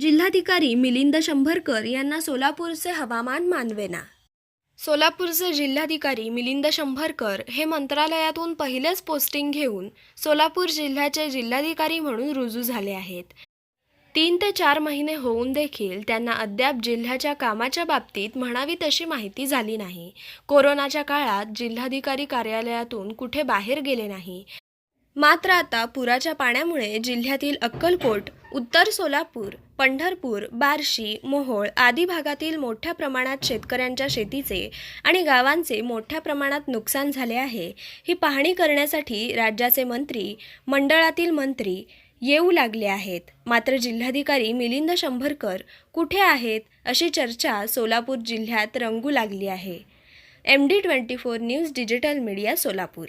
जिल्हाधिकारी मिलिंद शंभरकर यांना सोलापूरचे हवामान मानवेना. सोलापूरचे जिल्हाधिकारी मिलिंद शंभरकर हे मंत्रालयातून पहिलेच पोस्टिंग घेऊन सोलापूर जिल्ह्याचे जिल्हाधिकारी म्हणून रुजू झाले आहेत. तीन ते चार महिने होऊन देखील त्यांना अद्याप जिल्ह्याच्या कामाच्या बाबतीत म्हणावी तशी माहिती झाली नाही. कोरोनाच्या काळात जिल्हाधिकारी कार्यालयातून कुठे बाहेर गेले नाही. मात्र आता पुराच्या पाण्यामुळे जिल्ह्यातील अक्कलकोट उत्तर सोलापूर पंढरपूर बार्शी मोहोळ आदी भागातील मोठ्या प्रमाणात शेतकऱ्यांच्या शेतीचे आणि गावांचे मोठ्या प्रमाणात नुकसान झाले आहे. ही पाहणी करण्यासाठी राज्याचे मंत्री मंडळातील मंत्री येऊ लागले आहेत. मात्र जिल्हाधिकारी मिलिंद शंभरकर कुठे आहेत अशी चर्चा सोलापूर जिल्ह्यात रंगू लागली आहे. M D twenty four news digital media Solapur.